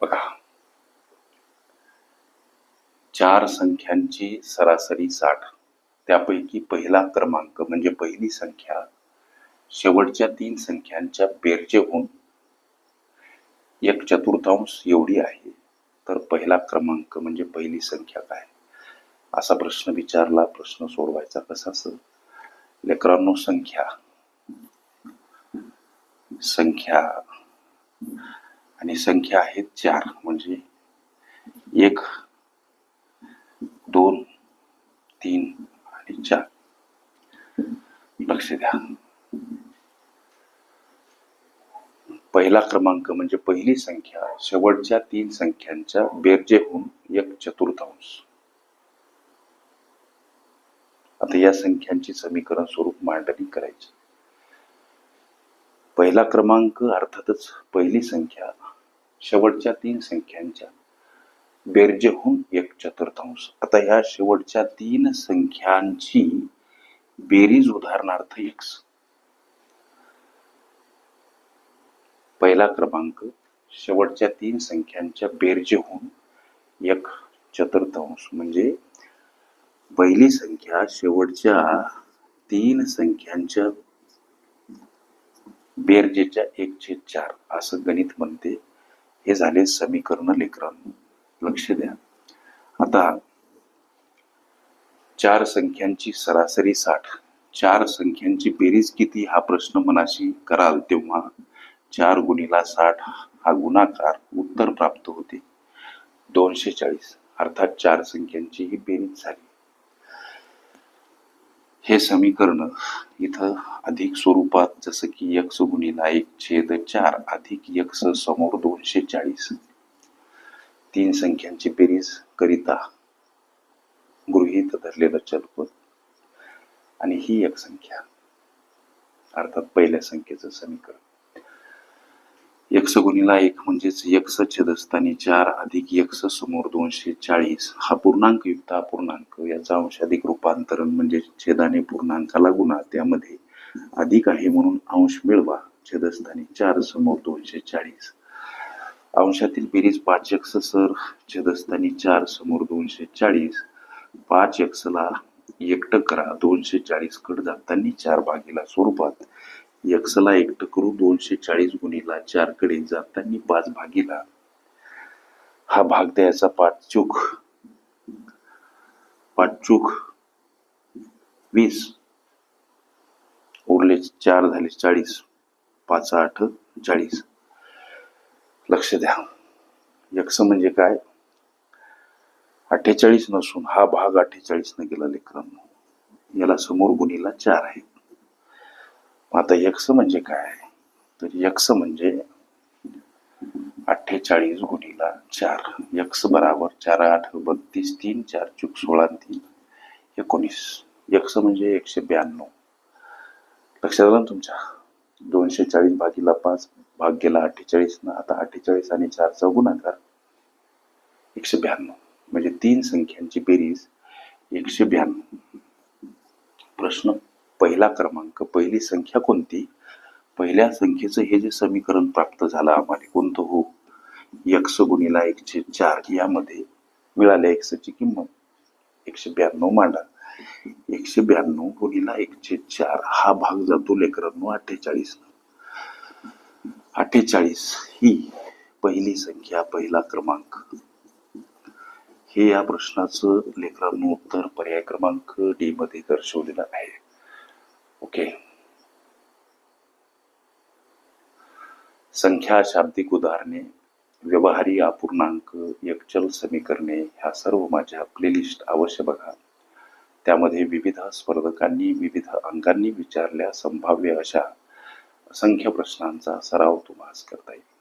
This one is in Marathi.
बघा. चार संख्यांची सरासरी साठ. त्यापैकी पहिला क्रमांक म्हणजे पहिली संख्या शेवटच्या तीन संख्यांच्या बेरचे होऊन एक चतुर्थांश एवढी आहे तर पहिला क्रमांक म्हणजे पहिली संख्या काय? असा प्रश्न विचारला प्रश्न सोडवायचा कसा असं? लेकरांनो संख्या. संख्या. आणि संख्या आहेत चार. म्हणजे एक दोन तीन आणि चार. लक्ष द्या. पहिला क्रमांक म्हणजे पहिली संख्या. शेवटच्या तीन संख्यांच्या बेरजेहून एक चतुर्थांश. आता या संख्यांची समीकरण स्वरूप मांडणी करायची. पहिला क्रमांक अर्थातच पहिली संख्या, शेवटच्या तीन संख्यांच्या. बेरजेहून एक चतुर्थांश. आता ह्या शेवटच्या तीन संख्यांची बेरीज उदाहरणार्थ एक्स पहिला क्रमांक, शेवटच्या तीन संख्यांच्या बेरजेहून एक चतुर्थांश. म्हणजे पहिली संख्या, शेवटच्या तीन संख्यांच्या बेरजेच्या एक छेद चार असं गणित म्हणते. हे झाले समीकरण लेखन लक्ष द्या. आता चार संख्यांची सरासरी साठ. चार संख्यांची बेरीज किती? हा प्रश्न मनाशी कराल तेव्हा चार गुणिला साठ हा गुणाकार उत्तर प्राप्त होते. दोनशे चाळीस. अर्थात चार संख्यांची ही बेरीज झाली. हे समीकरण इथं अधिक स्वरूपात जसं की यक्स गुणिला एक छेद चार अधिक यक्स समोर दोनशे चाळीस. तीन संख्यांची बेरीज करिता गृहित धरलेलं चलपद. आणि ही एक संख्या अर्थात पहिल्या संख्येचं समीकरण. यक्स गुणिला एक म्हणजेच यक्स छेदस्थानी चार अधिक यक्स समोर दोनशे चाळीस. हा पूर्णांक युक्त अपूर्णांक. याचा अंशाधिक रूपांतरण म्हणजे छेदाने पूर्णांकाला गुणा. त्यामध्ये अधिक आहे म्हणून अंश मिळवा. छेदस्थानी चार समोर दोनशे चाळीस. अंशातील बेरीज पाच यक्स सर. छेदस्थानी चार समोर दोनशे चाळीस. पाच यक्सला एकटं करा. दोनशे चाळीस कड जाताना चार भागीला स्वरूपात यक्षला एकटं करू दोनशे चाळीस गुणीला चारकडे पाच भागीला. हा भाग द्यायचा पाच चूक. पाच वीस. उरले चार झाले चाळीस. पाच आठ चाळीस. लक्ष द्या. यक्ष म्हणजे काय? अठ्ठेचाळीस नसून हा भाग अठ्ठेचाळीस न गेला लेकरांनो. याला समोर गुणीला चार आहे. आता यक्ष म्हणजे काय? तर यक्ष म्हणजे अठ्ठेचाळीस गुणीला चार. यक्ष बराबर चार आठ बत्तीस तीन चार चूक सोळा तीन. एकोणीस. यक्ष म्हणजे एकशे ब्याण्णव. लक्षात आलं तुमच्या? दोनशे चाळीस भागीला पाच भाग गेला अठ्ठेचाळीस. ना आता अठ्ठेचाळीस आणि चारचा गुणाकार एकशे ब्याण्णव. म्हणजे तीन संख्यांची बेरीज एकशे ब्याण्णव. प्रश्न पहिला क्रमांक पहिली संख्या कोणती? पहिल्या संख्येचं हे जे समीकरण प्राप्त झालं आम्हाला कोणतं हो? यक्ष गुणीला एकशे चार यामध्ये मिळाल्या एक्सची किंमत. एकशे ब्याण्णव मांडा. एकशे ब्याण्णव गुणीला एकशे चार हा भाग जातो लेकरांनो अठ्ठेचाळीस अठ्ठेचाळीस ही पहिली संख्या पहिला क्रमांक. हे या प्रश्नाचं लेकरांनो उत्तर पर्याय क्रमांक डी मध्ये दर्शवलेलं आहे. ओके. संख्या शाब्दिक उदाहरणे व्यवहारी अपूर्णांक एकचल समीकरणे ह्या सर्व माझ्या प्लेलिस्ट अवश्य बघा. त्यामध्ये विविध स्पर्धकांनी विविध अंकांनी विचारल्या संभाव्य अशा असंख्य प्रश्नांचा सराव तुम्हाला करता येईल.